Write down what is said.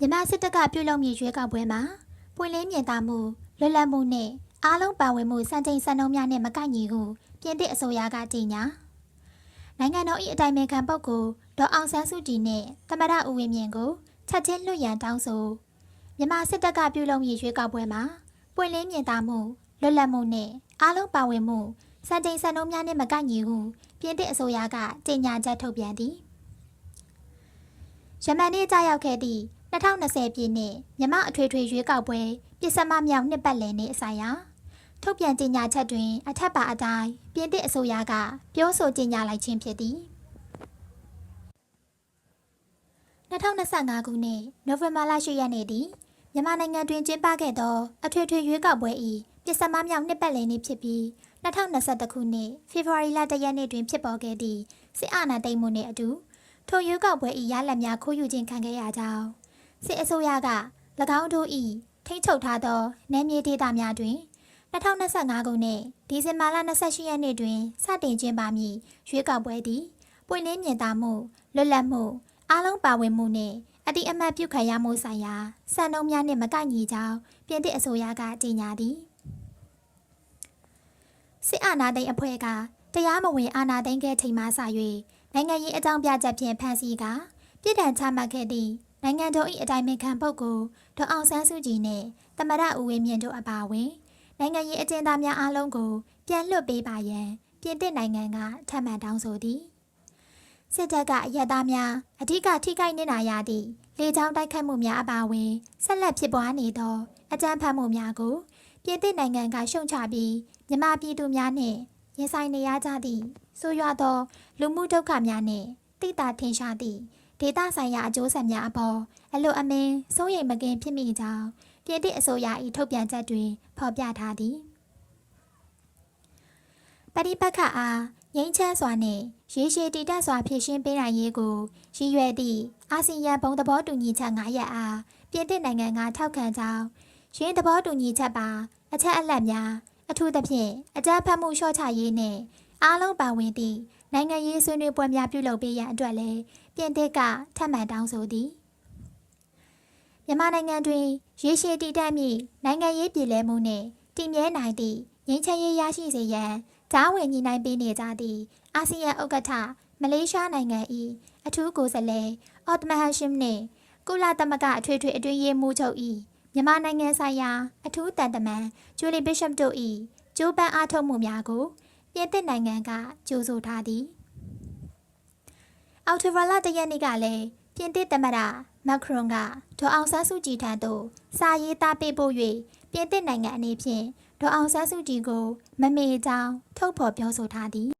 မြန်မာစစ်တပ်ကပြုလုပ်မြေရွေးကောက်ပွဲမှာပွင့်လင်းမြင်သာမှုလွတ်လပ်မှုနဲ့အားလုံးပါဝင်မှုစံချိန်စံနှုန်းများနဲ့မကိုက်ညီဟုပြင်သစ်အစိုးရကကြေညာနိုင်ငံတော်၏အတိုင်ပင်ခံပုဂ္ဂိုလ်ဒေါ်အောင်ဆန်းစုကြည်နဲ့သမ္မတဦးဝင်းမြင့်ကိုချက်ချင်းလွှတ်ရန်တောင်းဆိုမြန်မာစစ်တပ်ကပြုလုပ်မြေရွေးကောက်ပွဲမှာပွင့်လင်းမြင်သာမှုလွတ်လပ်မှုနဲ့အားလုံးပါဝင်မှုစံချိန်စံနှုန်းများနဲ့မကိုက်ညီဟုပြင်သစ်အစိုးရကကြေညာချက်ထုတ်ပြန်သည်ယမန်နေ့ကြာရောက်ခဲ့သည့် 2020ပြည့်နှစ်မြန်မာအထွေထွေရွေးကောက်ပွဲပြည်စမမြောက်နှစ်ပတ်လည်နေ့အဆိုင်ရာထုတ်ပြန်ကြေညာချက်တွင် အထက်ပါအတိုင်းပြင်သစ်အစိုးရကပြောဆိုကြေညာလိုက်ခြင်းဖြစ်သည်2025ခုနှစ်နိုဝင်ဘာလ10ရက်နေ့သည်မြန်မာနိုင်ငံတွင်ကျင်းပခဲ့သောအထွေထွေရွေးကောက်ပွဲ၏ပြည်စမမြောက်နှစ်ပတ်လည်နေ့ဖြစ်ပြီး2021ခုနှစ်ဖေဖော်ဝါရီလ1ရက်နေ့တွင်ဖြစ်ပေါ်ခဲ့သည့်စစ်အာဏာသိမ်းမှုနှင့်အတူထိုရွေးကောက်ပွဲ၏ရလဒ်များခိုးယူခြင်းခံခဲ့ရကြောင်း စစ်အစိုးရက၎င်းတို့၏ထိန်းချုပ်ထားသောနယ်မြေဒေသများတွင်2025ခုနှစ်ဒီဇင်ဘာလ28ရက်နေ့တွင်စတင်ကျင်းပမည့်ရွေးကောက်ပွဲသည်ပွင့်လင်းမြင်သာမှုလွတ်လပ်မှုအားလုံးပါဝင်မှုနှင့်အတိအမှတ်ပြုခံရမှုဆိုင်ရာစံနှုန်းများနှင့်မကိုက်ညီကြောင်းပြင်သစ်အစိုးရကကြေညာသည်စစ်အာဏာသိမ်းအဖွဲ့ကတရားမဝင်အာဏာသိမ်းခဲ့ချိန်မှစ၍နိုင်ငံရေးအကြောင်းပြချက်ဖြင့်ဖမ်းဆီးကပြည်ထန်ချမှတ်ခဲ့သည့် နိုင်ငံတော်၏အတိုင်ပင်ခံပုဂ္ဂိုလ်ဒေါ်အောင်ဆန်းစုကြည်နှင့်သမ္မတဦးဝင်းမြင့်တို့အပါအဝင်နိုင်ငံရေးအကျဉ်းသားများအားလုံးကိုပြန်လွှတ်ပေးပါရန်ပြင်သစ်နိုင်ငံကထပ်မံတောင်းဆိုသည်စစ်တပ်ကအရက်သားများအ धिक ထိခိုက်နေတာရသည့်လေကြောင်းတိုက်ခတ်မှုများအပါအဝင်ဆက်လက်ဖြစ်ပွားနေသောအကြမ်းဖက်မှုများကိုပြင်သစ်နိုင်ငံကရှုံချပြီးမြန်မာပြည်သူများနှင့်ရင်ဆိုင်နေရကြသည့်ဆိုးရွားသော လူမှုဒုက္ခများနှင့်တိတာထင်ရှားသည့် ဒေသဆိုင်ရာအကျိုးဆက်များအပေါ်အလို့အမင်းစိုးရိမ်မကင်းဖြစ်မိကြောင်းပြည်သည့်အစိုးရ၏ထုတ်ပြန်ချက်တွင် ဖော်ပြထားသည်ပရိပက္ခအားငြိမ်းချမ်းစွာနှင့်ရေရှည်တည်တတ်စွာဖြည့်ရှင်းပေးနိုင်ရေးကိုရည်ရွယ်သည့်အာဆီယံဘုံသဘောတူညီချက်9ရပ်အားပြည်သည့်နိုင်ငံကထောက်ခံကြောင်းရင်းသဘောတူညီချက်ပါ အချက်အလက်များအထူးသဖြင့်အကြမ်းဖက်မှုလျှော့ချရေးနှင့် အားလုံးပါဝင်သည့်နိုင်ငံရေးဆွေးနွေးပွဲများပြုလုပ်ပေးရန်အတွက်လည်းပြင်သစ်ကထပ်မံတောင်းဆိုသည်မြန်မာနိုင်ငံတွင်ရေရှည်တည်တတ်မည့်နိုင်ငံရေးပြည်လဲမှုနှင့်တည်မြဲနိုင်သည့်ငြိမ်းချမ်းရေးရရှိစေရန်ဂျားဝင်ညီနိုင်ပေးနေကြသည့်အာဆီယံဥက္ကဋ္ဌမလေးရှားနိုင်ငံ၏အထူးကိုယ်စားလှယ်အော်တမဟန်ရှင်းနှင့်ကုလသမဂ္ဂအထွေထွေအတွင်းရေးမှူးချုပ်၏မြန်မာနိုင်ငံဆိုင်ရာအထူးတန်တမန်ဂျူလီဘစ်ရှပ်တို့၏ကျိုးပန်းအားထုတ်မှုများကို ပြင်သစ်နိုင်ငံကကြိုဆိုထားသည်အော်တိုဘာလတရက်နေ့ကလည်းပြင်သစ်သမ္မတမက်ခရွန်ကဒေါ်အောင်ဆန်းစုကြည်ထံသို့စာရေးသားပေးပို့၍ပြင်သစ်နိုင်ငံအနေဖြင့်ဒေါ်အောင်ဆန်းစုကြည်ကိုမမေ့ကြောင်းထုတ်ဖော်ပြောဆိုထားသည်